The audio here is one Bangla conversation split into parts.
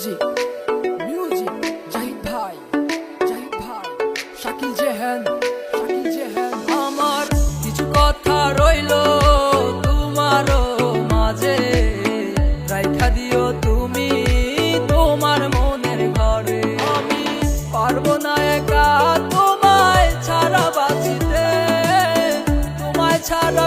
মিউজিক মিউজিক জাহিদ ভাই জাহিদ ভাই শাকিল জেহেন শাকিল জেহেন আমার কিছু কথা রইল তোমারও মাঝে। রাইখা দিও তুমি তোমার মনের ঘরে। আমি পারব না একা, তোমায় ছাড়া বাঁচিতে। তোমায় ছাড়া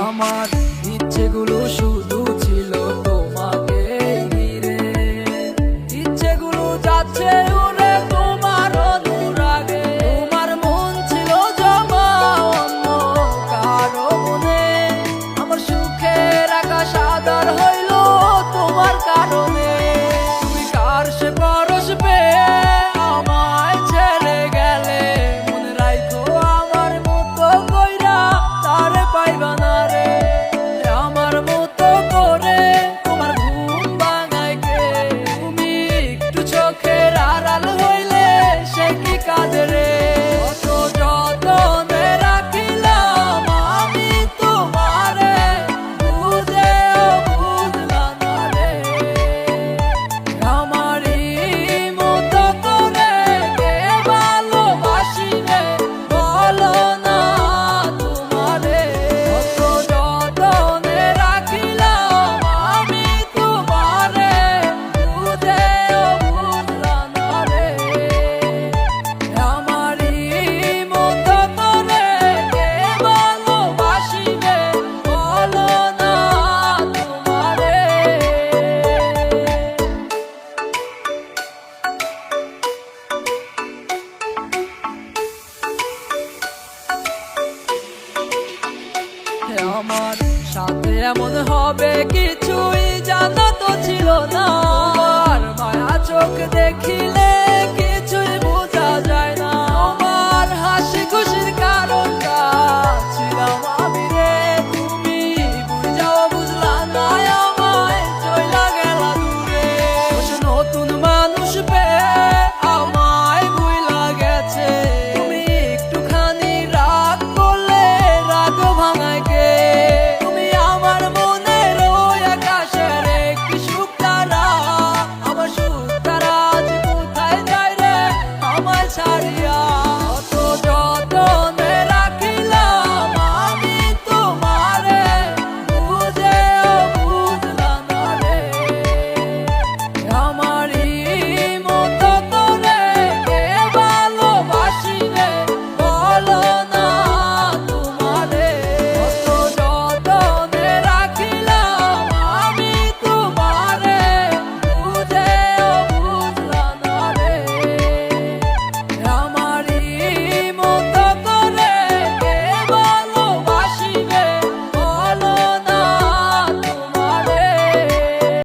আমার ইচ্ছেগুলো এমন হবে কিছুই জানা তো ছিল না। মায়া চোখ দেখিলে